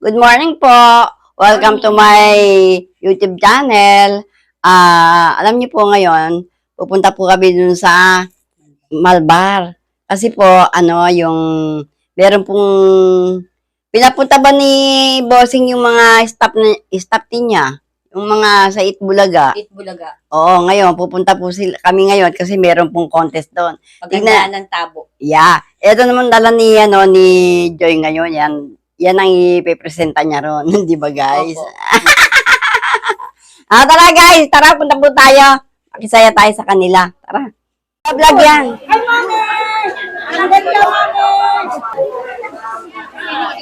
Good morning po. Welcome to my YouTube channel. Ah, alam niyo po ngayon, pupunta po kami dun sa Malbar. Kasi po, ano, yung meron pong pinapunta ba ni Bossing yung mga staff na staff niya? Yung mga sa Itbulaga. Itbulaga. Oo, ngayon pupunta po sila kami ngayon kasi meron pong contest doon. Pagandaan ng tabo. Yeah. Ito naman dala ni ano ni Joy ngayon yan. Yan ang ipepresenta niya ron, di ba guys? Ah, tara guys, tara punta po tayo. Pakisaya tayo sa kanila. Tara. Vlog yan.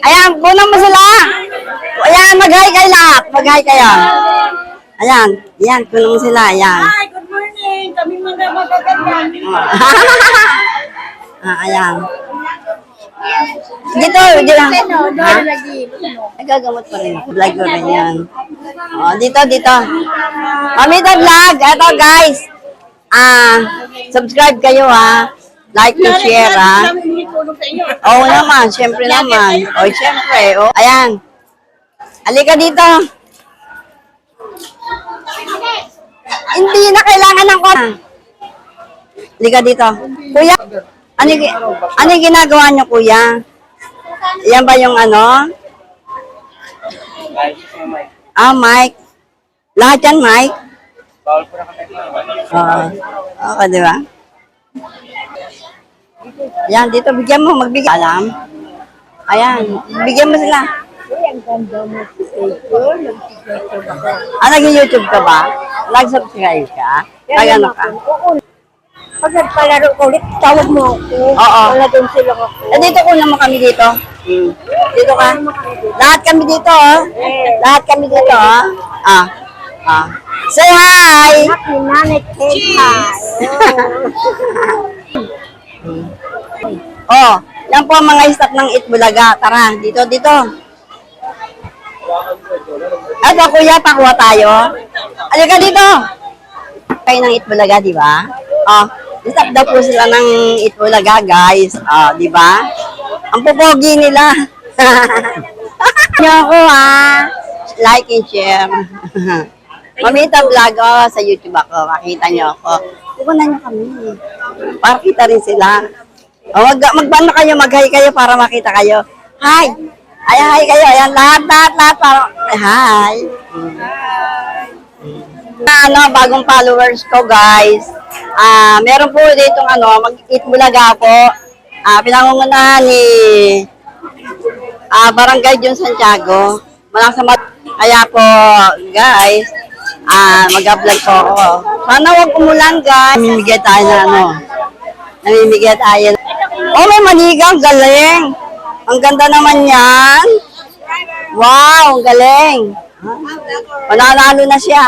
Ayan, kunan mo sila. Ayan, mag-hi kayo lahat. Mag-hi kayo. Ayan, ayan, kunan mo sila. Ayan. Hi, good morning. Kami mga magaganda. Ah, ayan. Dito, dito lang. Ha? Nagagamot pa rin. Vlog ko rin yan. Oh, dito, dito. Mamita vlog. Ito, guys. Ah, subscribe kayo, ha. Like and share, ha. Kami. Oo naman, syempre naman. O, syempre. O, ayan. Halika dito. Hindi na kailangan ng ko. Halika dito. Kuya, ano, ano yung ginagawa niyo, kuya? Yan ba yung ano? Ah, mic. Lahat yan, mic? Oo. Oo, di ba? Yan, dito, bigyan mo, magbigay. Alam? Ayan, bigyan mo sila. Ah, nag-YouTube ka ba? Nag-subscribe ka? Nag-ano ka? Pag nagpalaro ko ulit, tawag mo ako. Oo. Wala doon sila ako. Eh, dito ko naman kami dito. Hmm. Dito ka. Lahat kami dito, oh. Lahat kami dito, oh. Ah. Ah. Say hi! Happy Nanay Cheese! Oh, yan po ang mga staff ng Itbulaga. Tara, dito, dito. Eto, kuya, pakuha tayo. Alika dito. Kayo ng Itbulaga, di ba? Oh, staff daw po sila ng Itbulaga, guys. Oh, di ba? Ang pupogi nila. Nyo ako, ha? Like and share. Mamita vlog oh, sa YouTube ako. Makita nyo ako. Pupunan nyo kami. Para kita rin sila. O, mag, magbano kayo, mag-hi kayo para makita kayo. Hi! Ay, hi kayo. Ayan, lahat, lahat, lahat. Para, hi! Na, ano, bagong followers ko, guys. Ah, meron po dito ano, mag-eat bulaga po. Ah, pinangungunahan ni ah, Barangay John Santiago. Malang sa mat- Kaya po, guys, ah, mag-vlog po ako. Sana wag umulan, guys. Namimigay tayo na ano. Namimigay tayo. Oh, may manigang. Galing. Ang ganda naman yan. Wow, ang galing. Mananalo na siya.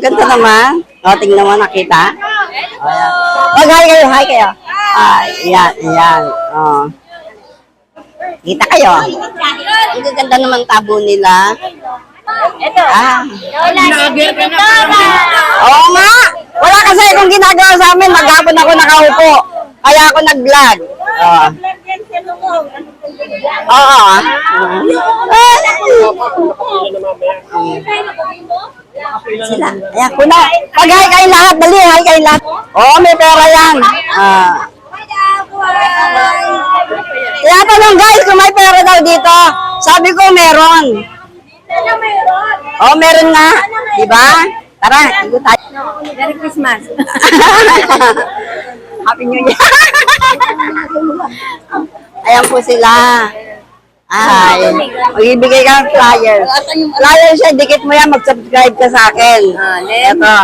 ganda naman. O, tingnan mo, nakita? O, yan. Mag-hi kayo, hi kayo. Ay, yan, yan. O. Kita kayo. Ang ganda naman tabo nila. Ito. Ah. Lola, si Dora. Oo nga. Wala kasi akong ginagawa sa amin. Maghapon ako nakaupo. Kaya ako nag-vlog. Oo. Oo. ah. Sila. Ayan, kuna. Pag-hi kayo lahat. Dali, hi kayo lahat. Oo, may pera yan. Ah. Tinatanong guys kung may pera daw dito. Sabi ko meron. Sana mayroon. Oo, meron nga. Di ba? Tara, ikot tayo. Merry Christmas. Happy New Year. Ayan po sila. Ay, magbibigay ka ng flyers. Flyers siya, dikit mo yan, mag-subscribe ka sa akin. Ah? Ito.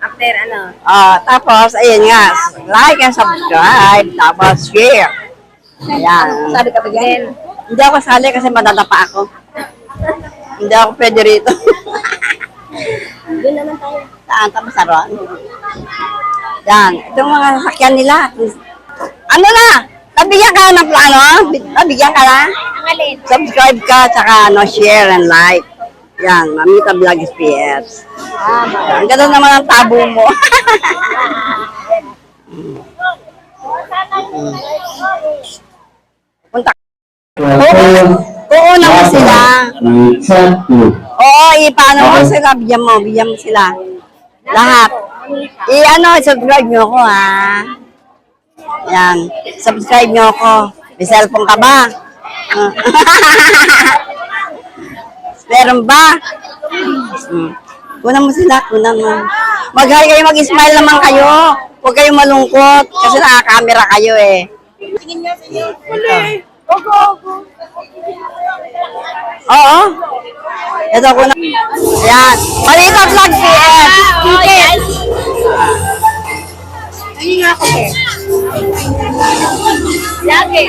After ano? Ah, tapos, ayun nga, like and subscribe, tapos share. Ayan. Sabi ka ba dyan? Hindi ako sali kasi madadapa ako. Hindi ako pwede rito. Doon naman tayo. Saan? Tapos saron. Yan. Itong mga sasakyan nila. Ano na? Nabigyan ka ng plano? Nabigyan ka na? Ang alin? Subscribe ka, tsaka ano, share and like. Yan, Mamita Vlogs PS. Ang ganda naman ang tabo mo. Punta Kuuna mo sila. Exactly. Oo, ipaano mo sila, bigyan mo, bigyan mo sila. Lahat. I-ano, subscribe nyo ako, ha? Yan. Subscribe nyo ako. May cellphone ka ba? Meron ba? Hmm. Kunan mo sila, kunan mo. Mag-hi kayo, mag-smile naman kayo. Huwag kayong malungkot kasi naka-camera kayo eh. Oo. Ito ko na. Ayan. Malita vlog PF. Oh, yes. Lagi.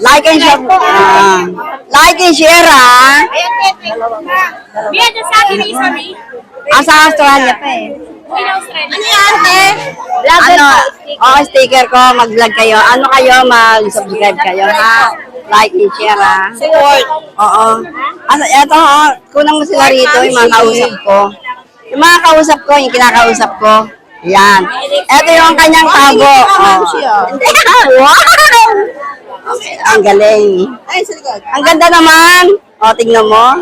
Like and share. Ah. like and share ah. Mia, just sabi ni Isami. Asa Australia pa eh. Ano yan, te? Ano, oh, sticker ko, mag-vlog kayo. Ano kayo, mag-subscribe kayo, ha? Like and share, ha? Support. Oo. Asa, eto, oh, kunang mo sila rito, yung mga kausap ko. Yung mga kausap ko, yung kinakausap ko. Yan. Ito yung kanyang tago. Oh. wow! Okay, ang galing. Ay, sa likod. Ang ganda naman. O, tingnan mo.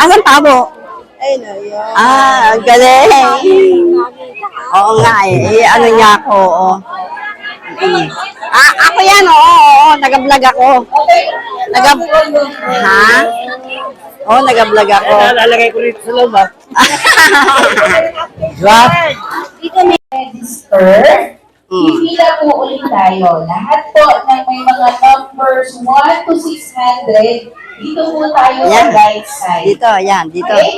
Asan tabo? Ay, na, yan. Ah, ang galing. Oo nga eh. Eh, ano niya ako, oo. Mm. Ah, ako yan, oo, oo. Nag-vlog ako. Nag Ha? Oo, nag-vlog ako. Lalagay ko rito sa loob, ah. Drop. register, Mm. Pipila po ulit tayo. Lahat po ng may mga numbers 1 to 600, dito po tayo Yan. sa right side. Dito, yan, dito. Okay?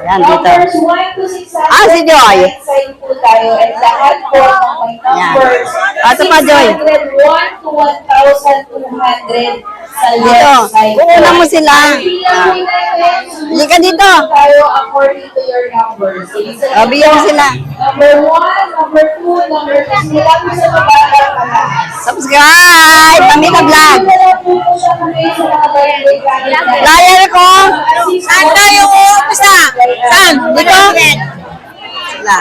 Yan, dito. Numbers 1 to 600, Ah, si Joy. right side po tayo. And lahat po ng may Yan. numbers Ah, ito pa, Joy. 601 to 1,200 sa Dito. left side. Kukunan mo sila. Pipila Ah. po natin. Halika dito. Sunod tayo according to your numbers. Sige, sa O, bigyan mo sila. Number one, number two, number three. Sila po sa baba ng pataas. Subscribe! Kami na vlog. Flyer ko. Saan tayo Basta. Saan? Dito? Sila.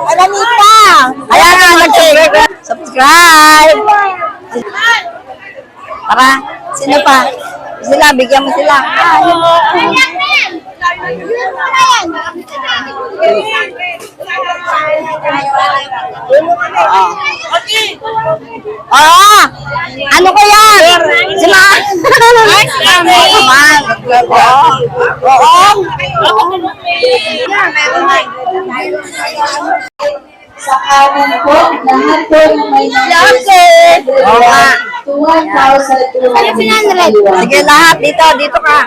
Alamita! Ayan na, nag-share. Subscribe! Para, sino pa? Sila, bigyan mo sila. Oo. Oo! Ano ko yan? Sila! Naman. Oo. Oo. Sa kanan po, lahat po ng may numbers to 1,200. Sige, lahat. Dito, dito ka.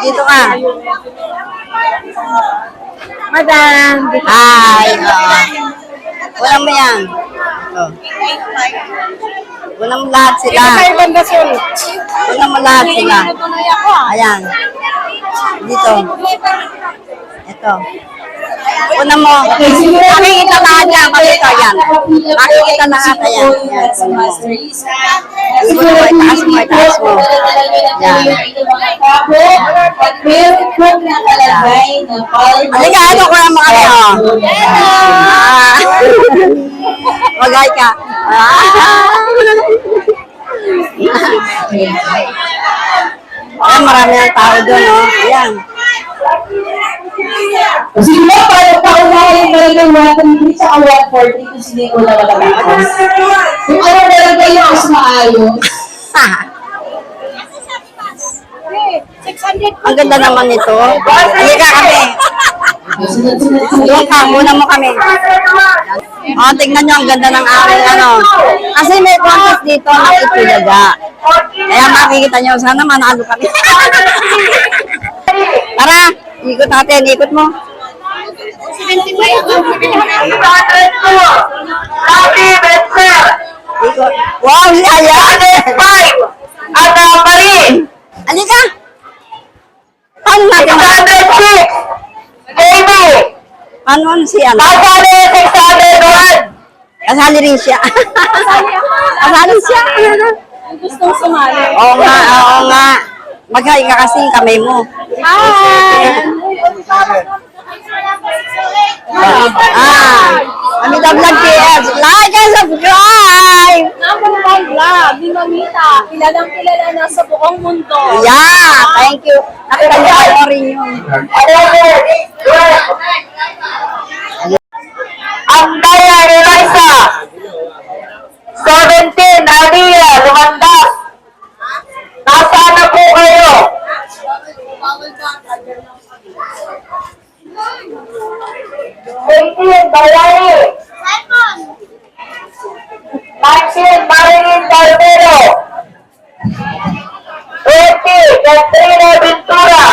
Dito ka. Madam. Hi. Oo. Kulang mo yan. Ito. Kulang mo lahat sila. Kulang mo lahat sila. Ayan. Dito. Ito. Kulang mo. Makikita lahat yan. Makikita yan. Makikita lahat. Sa Kulang mo. itaas mo, itaas mo. Yan. Halika, ano ko lang mga kayo? Ah. Magay ka. Ah. Ayan, marami ng tao doon, oh. Ayan. Sige ba, para paunahin mo rin yung 120 sa 140 kung sino yung una matatakas. Kung ano talaga yung mas maayos. Ang ganda naman nito. Halika kami. Sunod-sunod Doon ka, muna mo kami. Oh, tingnan nyo, ang ganda ng aking ano. Kasi may contest dito na itulaga. Kaya makikita nyo, sana manalo kami. Tara, ikot natin, ikot mo. Ikot. Wow, yaya! Five! At pa rin! Halika! Paano natin? Baby! Paano ano si ano? Kasali rin siya. Kasali siya. Gustong sumali. Oo nga, oo nga. Mag-hi ka kasi yung kamay mo. Hi! Ah, Mamita Vlog PS. Like and subscribe! Number one vlog, ni Mamita. Kilalang kilala na sa buong mundo. Yeah, thank you. Nakita ko rin yun. Ang daya ni Liza. 17, Aliyah, lumandas. Nasaan na po kayo? Eighteen, Bayani. Caldero. Twenty, Katrina Ventura.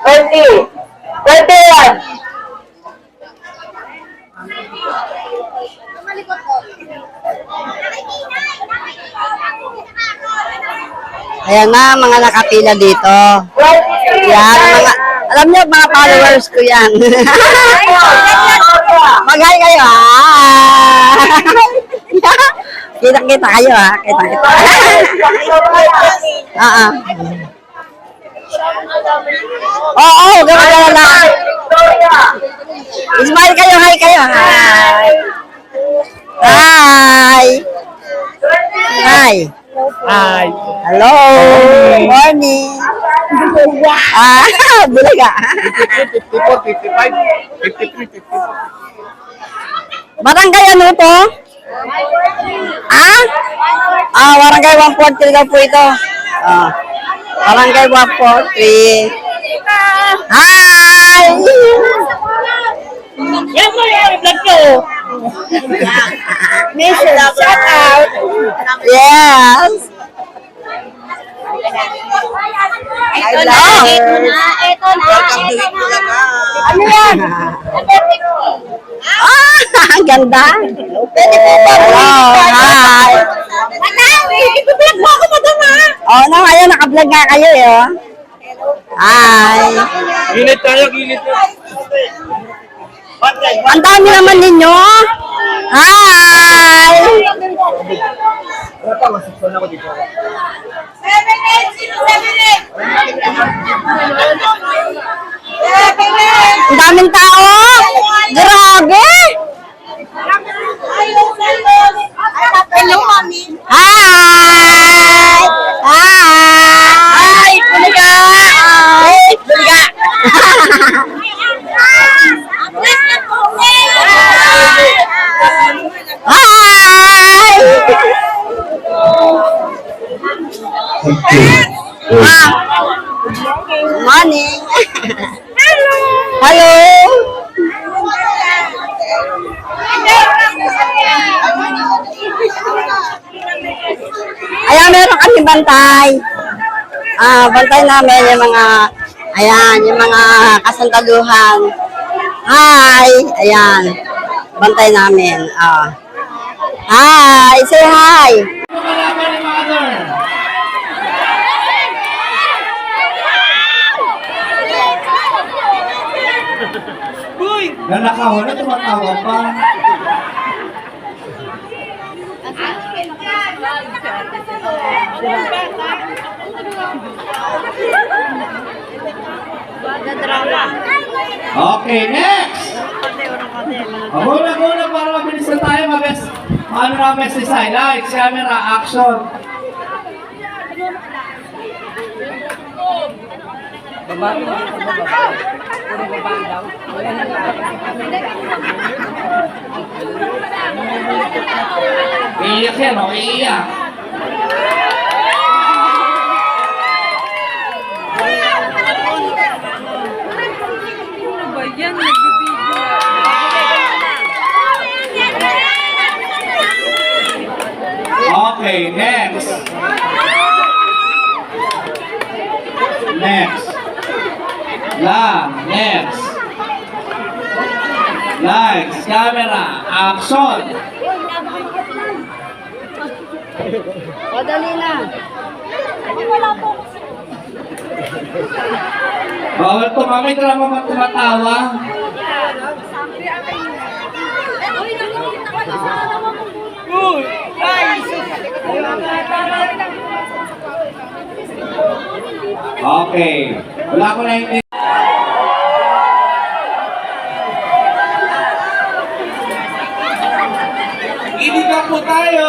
Twenty, twenty-one. Ayan na, mga nakapila dito. Yan, mga, alam niyo, mga followers ko yan. Mag-hi kayo, ha? Kita-kita kayo, ha? Kita-kita. Oo. Oo, gano'n na. Smile kayo, hi kayo. Hi. Hi. Hi. Hi. Hello. Morning. Ah, bulaga. 54, 55, 53, 54. Barangay ano to? Ah? Ah, barangay 143 daw po ito. Ah. Barangay 143. Hi! Yan mo yung vlog ko. Mission, shout out. Yes. Ito na, Hello. ito na, ito na. Ano yan? Ah, ang ganda. Pwede po ba? Hello, hi. Madam, i-vlog mo ako, madam ha. Oh, no, ayun, naka-vlog nga kayo eh, oh. Hi. Ginit tayo, ginit tayo. Ang dami naman ninyo. Hi. Seven Ang daming tao. Grabe. Hello, mami. Hi. Hi. Bulaga. Hi. Bulaga. Hi. Ah. Morning. Hello. Ayan, meron kami bantay. Ah, bantay namin yung mga, ayan, yung mga kasandaluhan. Hi! Ayan. Bantay namin. Ah. Hi! Say hi! Nanakawa na, tumatawa pa. Okay, next! Muna para mabilis na tayo, mabes. Ano na message ay lights, camera, action. Iiyak yan, o iiyak. Okay. Next. La, next. Lights, camera, action. O, dali na. Bawal tumamay, drama pa tumatawa. Okay. Wala ko na. lang po tayo.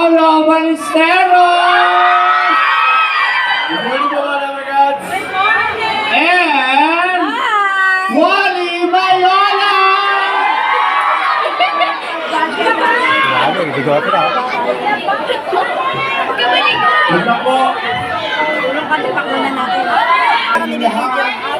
Paolo Balestero! Good morning mga namagat! And Wally Mayola! Ganda po! Oo, oh,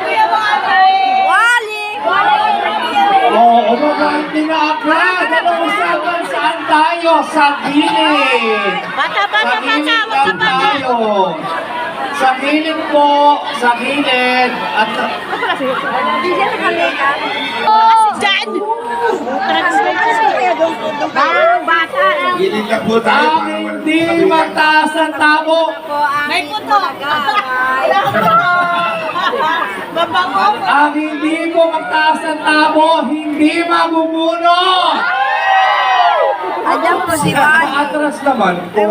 umaganti na agad! Ano usapan saan tayo? Sa gilid! Bata, Sa gilid lang tayo! Sa gilid po! Sa gilid! At Parang bata. Gilid lang po tayo. ang hindi magtaas ang tabo! May puto. Mabango. Ang hindi po magtaas ang tabo, hindi mamumuno! Ayan po si Juan. Atras naman po.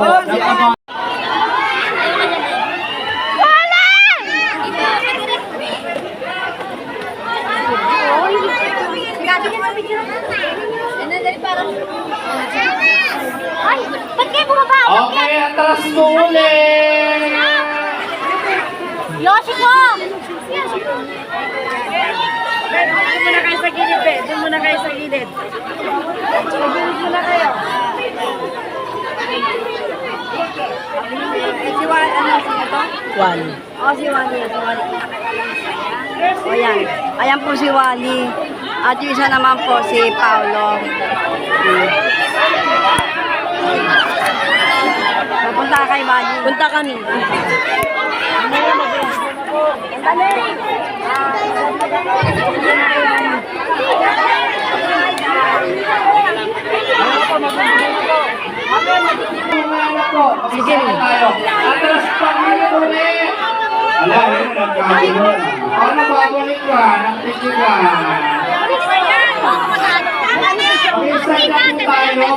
Bumaba? Okay, atras mo ulit! Yoshi ko! Doon muna kayo sa gilid eh. Doon muna kayo sa gilid. Gilid muna kayo. Eh, si Wally, ano si ito? Wally. Oh, si Wally. Si Wally. O yan. Ayan po si Wally. At yung isa naman po si Paolo. Pupunta ka kay Wally. Punta kami. Sige. Atras pa ulit! Ala, yun, nagkagulo na. Ano babalik ka? Nagtitigan. Minsan lang tayo,